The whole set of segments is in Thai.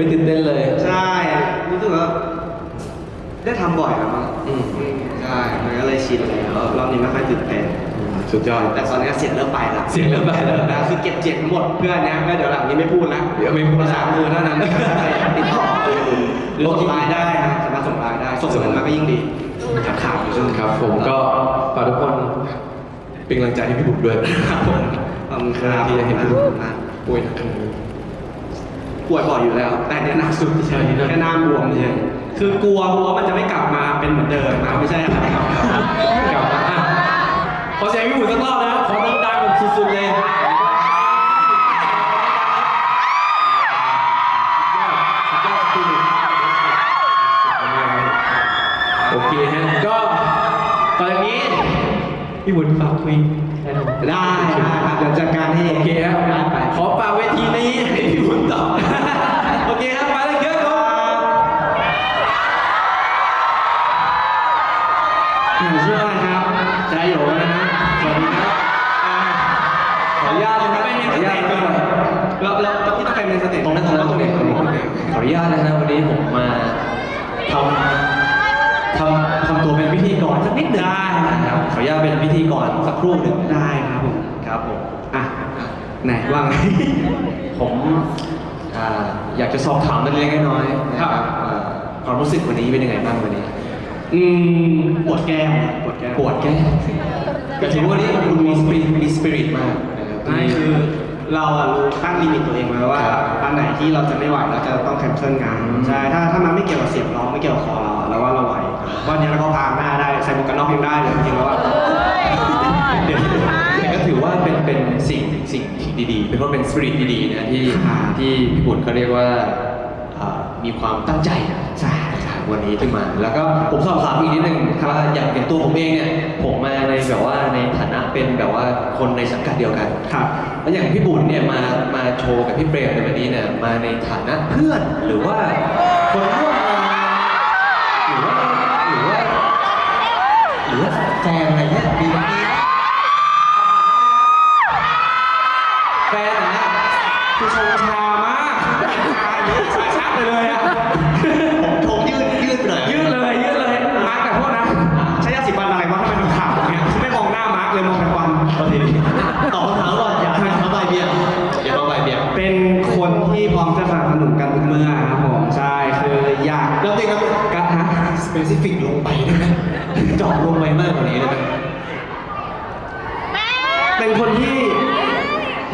ไม่ตื่นเต้นเลย ใช่รู้สึกว่าได้ทำบ่อยแล้วมั้งอืม ใช่มันก็เลยชินแล้วรอบนี้ไม่ค่อยตื่นเต้น สุดยอด แต่ตอนนี้เสียงเริ่มไปแล้วเสียงเริ่มไปแล้วนะคือเก็บเจ็บหมดเพื่อนเนี้ยก็เดี๋ยวหลังนี้ไม่พูดแล้วเดี๋ยวไม่พูดภาษามือเท่านั้นติดต่อหรือส่งไลน์ได้นะสามารถส่งไลน์ได้ส่งเงินมาก็ยิ่งดีขับข่าวอยู่ช่วงครับ ผมก็ฝากทุกคนเป็นกำลังใจให้พี่บุ๋มด้วยครับผมขอบคุณครับที่จะเห็นพี่บุ๋มมากป่วยหนักขนาดนี้ ป่วยบ่อยอยู่แล้ว แต่เนี้ยหนักสุดเฉยๆแค่หน้าบวมเฉยคือกลัวกลัวมันจะไม่กลับมาเป็นเหมือนเดิมนะไม่ใช่อะไรครับกลับมาอะขอเสียงพี่บุ๋มสักรอบนะครับขอดังๆแบบสุดๆเลยโอเคฮะก็ตอนนี้พี่บุญฝากคุยได้ไหมได้ได้ครับเดี๋ยวจัดการให้โอเคครับได้ไปขอฝากเวทีนี้ สักนิดหนึ่งได้นะครับขออนุญาตเป็นพิธีกรสักครู่หนึ่งได้ครับผมครับผมอะไหนว่าไงผมอ่าอยากจะสอบถามเล็กๆน้อยๆนะครับอ่าความรู้สึกวันนี้เป็นยังไงบ้างวันนี้ อืมปวดแก้มปวดแก้มปวดแก้มก็ถือว่าวันนี้คุณมีสปิริตมีสปิริตมากนะครับไม่คือเราอะรู้ตั้งลิมิตตัวเองไว้ว่าครับอันไหนที่เราจะไม่ไหวเราจะต้องแคนเซิลงานอืม ใช่ถ้าถ้ามันไม่เกี่ยวกับเสียงร้องไม่เกี่ยวกับคอเราอะเราว่าเราไหว วันนี้เราก็พางหน้าได้ใส่หมวกกันน็อกยังได้เลยจริงๆแล้วอะแต่ก็ถือว่าเป็นเป็นสิ่งสิ่งที่ดีๆ เป็นเพราะเป็นสปิริตดีๆนะที่ค่ะที่พี่บุญเขาเรียกว่าอ่ามีความตั้งใจใช่วันนี้ขึ้นมา แล้วก็ผมสอบถามอีกนิดนึงว่าอย่างอย่างตัวผมเองเนี่ยผมมาในแบบว่าในฐานะเป็นแบบว่าคนในสังกัดเดียวกัน ครับ แล้วอย่างพี่บุญเนี่ยมามาโชว์กับพี่เปรมในวันนี้เนี่ยมาในฐานะเพื่อนหรือว่าคนร่วมงาน แฟนนะคือชงชามากชาเยอะชาชักไปเลยอะ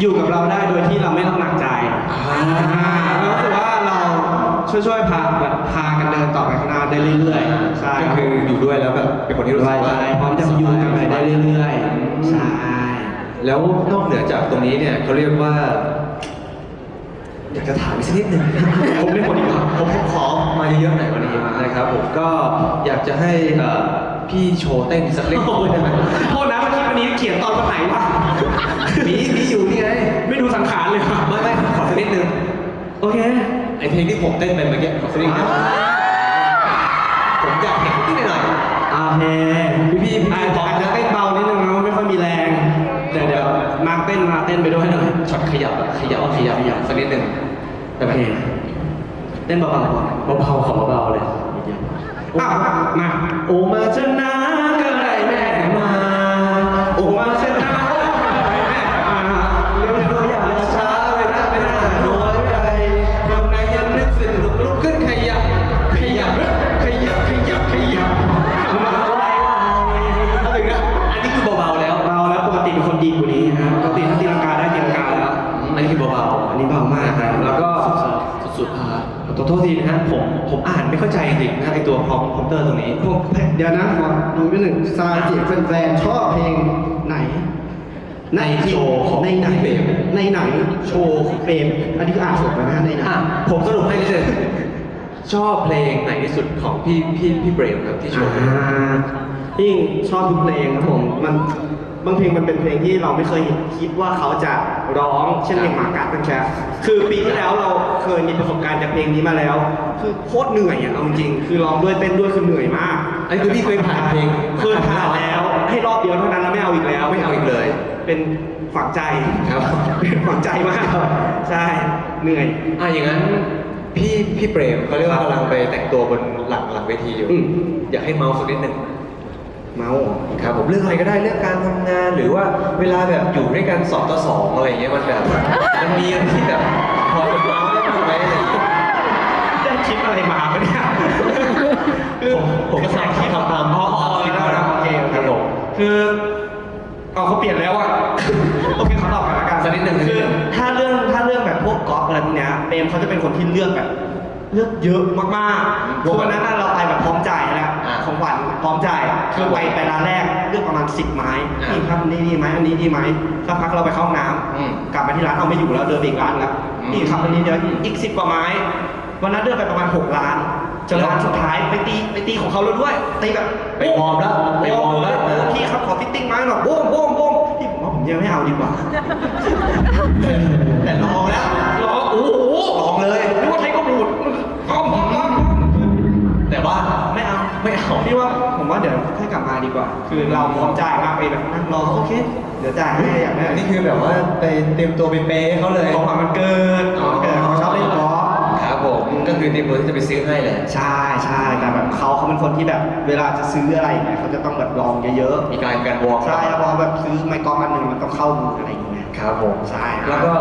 อยู่กับเราได้โดยที่เราไม่ต้องหนักใจอ่าเรารู้สึกว่าเราช่วยๆพาแบบพากันเดินต่อไปข้างหน้าได้เรื่อยๆใช่ก็คืออยู่ด้วยแล้วแบบเป็นคนที่รู้สึกว่าใช่พร้อมจะอยู่กันไปได้เรื่อยๆใช่แล้วนอกเหนือจากตรงนี้เนี่ยเขาเรียกว่า อยากจะถามอีกสักนิดหนึ่งผมไม่หมดดีกว่าผมผมขอมาเยอะๆหน่อยวันนี้นะครับผมก็อยากจะให้เอ่อพี่โชว์เต้นสักเล็กน้อยได้ไหมโทษนะเมื่อกี้วันนี้เขียนตอนวันไหนวะมี สังขารเลยว่ะไม่ไม่ขอสักนิดนึงโอเคไอเพลงที่ผมเต้นไปเมื่อกี้ขอสักนิดนึงผมอยากเห็นนิดหน่อยโอเคพี่พี่พี่อาจอาจจะเต้นเบานิดนึงนะไม่ค่อยมีแรงเดี๋ยวเดี๋ยวมาเต้นมาเต้นไปด้วยหน่อยช็อตขยับอะขยับขยับขยับสักนิดหนึ่งได้โอไหมเคเต้นเบาๆก่อนเบาๆขอเบาๆเลยอ้าวมาโอมาชนะ โทษทีนะฮะผมผมอ่านไม่เข้าใจจริงๆนะไอตัวพร้อมคอมเตอร์ตรงนี้ ผมเดี๋ยวนะขอดูนิดหนึ่งซาจิแฟนๆชอบเพลงไหน ในโชว์ของในไหนพี่เปรม ในไหนโชว์ของเปรมอันนี้คืออ่านถูกไหมนะฮะในไหนอะผมสรุปให้นิดนึงชอบเพลงไหนที่สุดของพี่พี่พี่เบรมครับที่โชว์ อ่ายิ่งชอบทุกเพลงครับผมมัน บางเพลงมันเป็นเพลงที่เราไม่เคยคิดว่าเขาจะร้องเช่นเพลงหมากัดเป็นแค่คือปีที่แล้วเราเคยมีประสบการณ์จากเพลงนี้มาแล้ว คือโคตรเหนื่อยอะเอาจริงๆคือร้องด้วยเต้นด้วยคือเหนื่อยมากไอ้คือพี่เคยผ่านเพลงเคยผ่านแล้ว ให้รอบเดียวเท่านั้นแล้วไม่เอาอีกแล้วไม่เอาอีกเลย เป็นฝังใจครับเป็นฝังใจมากใช่เหนื่อยอะอย่างนั้นพี่พี่เปรมเขาเรียกว่ากำลังไปแต่งตัวบนหลังหลังเวทีอยู่อืมอยากให้เมาส์สักนิดหนึ่ง เมาส์ครับผมเรื่องอะไรก็ได้เรื่องการทำงาน หรือว่าเวลาแบบอยู่ด้วยกันสองต่อสองอะไรเงี้ยมันแบบมันมีอะไรที่แบบพอจะเมาส์ได้บ้างไหมอะไรอย่างเงี้ย ได้คิดอะไรมาปะเนี่ยผมผมก็ทำทำตามอ๋อคิดมานะโอเคโอเคครับผมคือเอาเขาเปลี่ยนแล้วอะโอเคเขาตอบกันแล้วกันสักนิดหนึ่งคือถ้าเรื่องถ้าเรื่องแบบพวกกอล์ฟอะไรพวกเนี้ยเปรมเขาจะเป็นคนที่เลือกแบบ เลือกเยอะมากๆคือวันนั้นน่ะเราไปแบบพร้อมจ่ายแล้วอ่า ของขวัญพร้อมจ่ายคือไปไปร้านแรกเลือกประมาณ10ไม้อ่านี่ครับอันนี้ดีไหมอันนี้ดีไหมสักพักเราไปเข้าห้องน้อืมำกลับมาที่ร้านเอาไม่อยู่แล้วเดินไปอีกร้านแล้วอืมนี่ครับอันนี้เดี๋ยวอีกสิบกว่าไม้วันนั้นเดินไปประมาณหกล้านจนร้านสุดท้ายไปตีไปตีของเขาแล้วด้วยตีแบบไปวอร์มแล้วไปวอร์มแล้วโอ้พี่ครับขอฟิตติ้งไม้หน่อยโบ้มโบ้มโบ้มพี่ผมว่าผมยังไม่เอาดีกว่า กลับมาดีกว่า คือเราพร้อมจ่ายมากไปแบบนั่งรอโอเค เดี๋ยวจ่ายให้อยากได้อันนี้คือแบบว่าไปเตรียมตัวไปเปย์เขาเลยของขวัญมันเกินของขวัญเกินเขาชอบเล่นกอล์ฟ ครับผมก็คือเตรียมตัวที่จะไปซื้อให้แหละ ใช่ใช่แต่แบบเขาเขาเป็นคนที่แบบเวลาจะซื้ออะไรเนี่ยเขาจะต้องแบบลองเยอะมีการการวอร์มๆ ใช่แล้วพอแบบซื้อไมค์กอล์ฟอันหนึ่งมันต้องเข้ามืออะไรอย่างเงี้ย ครับผมใช่แล้วก็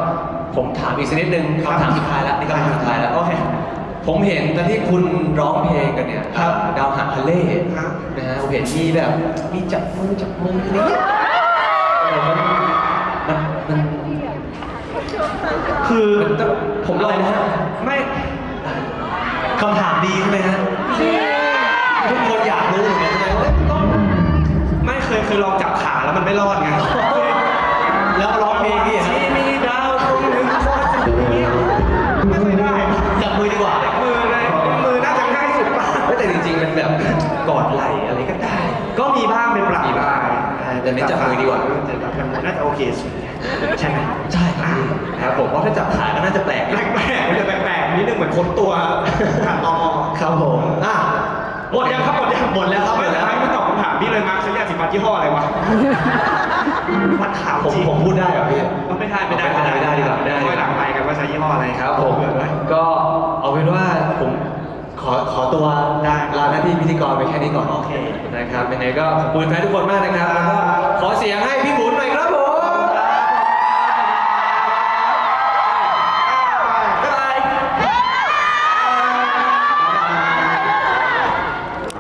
ผมถามอีกสักนิดนึงครับ คำถามสุดท้ายแล้วนี่คำถามสุดท้ายแล้วโอเค ผมเห็นตอนที่คุณร้องเพลงกันเนี่ยครับดาวหางทะเลครับนะฮะผมเห็นมีแบบมีจับมือจับมืออะไรเงี้ยเออมันมันมันคือมันต้องผมอะไรนะฮะไม่คำถามดีใช่ไหมฮะทุกคนอยากรู้เหมือนกันใช่ไหมว่าต้องไม่เคยเคยลองจับขาแล้วมันไม่รอดไง อดไหล่อะไรก็ได้ ก็มีบ้างเป็นปรับมีบ้างแต่ไม่จับมือดีกว่าแต่จับมือน่าจะโอเคสุดใช่ไหมใช่ครับผมเพราะถ้าจับขาก็น่าจะแปลกแปลกๆมันจะแปลกๆนิดนึงเหมือนคนตัวผ่านตอครับผมอะหมดยังครับหมดยังหมดแล้วครับหมไม่ดแล้วไม่ตอบคำถามพี่เลยมาร์คใช้ยาสีฟันยี่ห้ออะไรวะวัดขาวผมจริงผมพูดได้เหรอพี่ไม่ได้ไม่ได้ไม่ได้ดีกว่าไม่ได้ดีกว่าค่อยหลังไปกันว่าใช้ยี่ห้ออะไรครับผมเผื่อด้วยก็เอาเป็นว่าผม ขอขอตัวได้ลาหน้าที่พิธีกรไปแค่นี้ก่อนโอเคนะครับยังไงก็ขอบคุณแฟนทุกคนมากนะครับแล้วก็ขอเสียงให้พี่บุ